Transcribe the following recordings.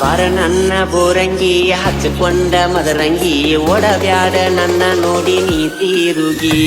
ಬರ ನನ್ನ ಬೋರಂಗಿ ಹಚ್ಚಿಕೊಂಡ ಮದರಂಗಿ ಒಡಬ್ಯಾಡ ನನ್ನ ನೋಡಿ ನೀ ತಿರುಗಿ.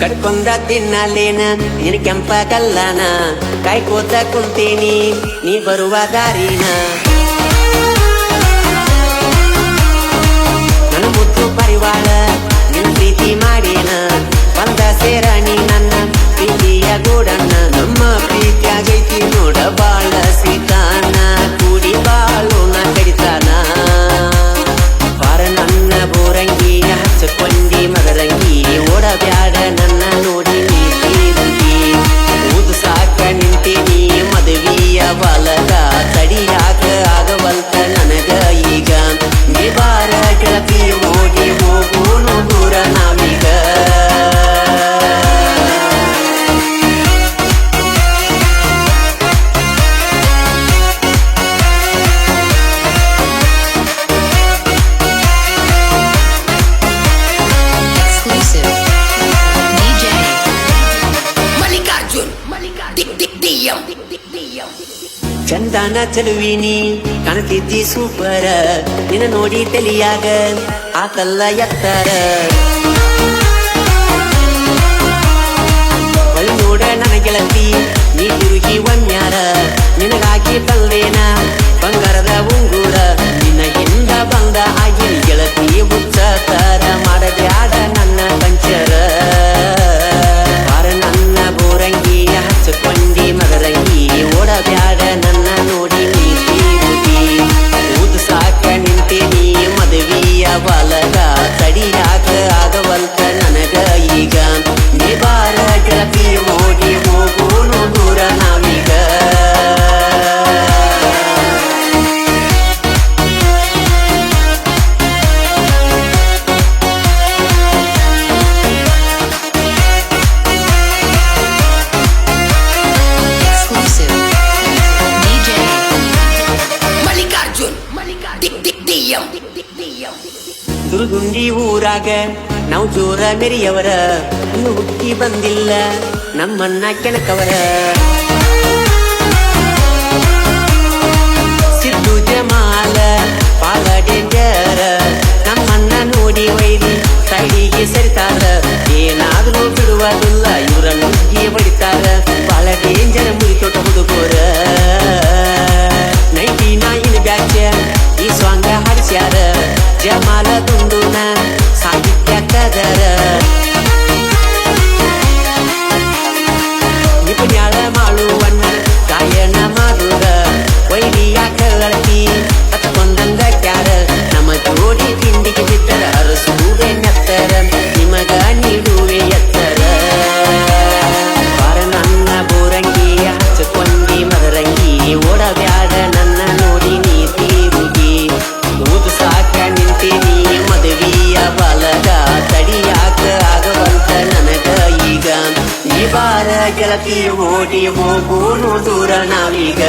ಕಟ್ಕೊಂಡ ತಿನ್ನಲೇನ ನಿನ್ ಕೆಂಪ ಕಲ್ಲನ ಕಾಯ್ಕೋತ ಕುಂತೀನಿ ನೀ ಬರುವ ದಾರಿನ. ಚಂದಾನ ಚಲುವಿನಿ, ಕಾಣ್ತಿದ್ದಿ ಸೂಪರ, ನಿನ್ನ ನೋಡಿ ತಲಿಯಾಗ ಆತಲ್ಲ ಎತ್ತರ. ಅಲ್ಲಿ ನೋಡ ನನ್ನ ಗೆಳತಿ, ನೀ ತಿರುಗಿ ತುರುಗುಂಜಿ ಊರಾಗ ನಾವು ಜೋರ ಮೆರಿಯವರ, ಇನ್ನು ಹುಟ್ಟಿ ಬಂದಿಲ್ಲ ನಮ್ಮಣ್ಣ ಕೆಣಕವರ ಸಿದ್ದು ಜಮಾಲ, ಪಾಲ ಡೇಂಜರ ನಮ್ಮನ್ನ ನೋಡಿ ಒಯ್ದು ಸೈಡಿಗೆ ಸರಿತಾರ. ಏನಾದ್ರೂ ಬಿಡುವುದಿಲ್ಲ ಇವರ ನುಗ್ಗಿ ಹೊಡಿತಾರ. ಪಾಲ ಡೇಂಜರ್ ሲያረ ጀማል ದಾಟಿ ಓಡಿ ಹೋಗುನು ದೂರ ನಾವೀಗ.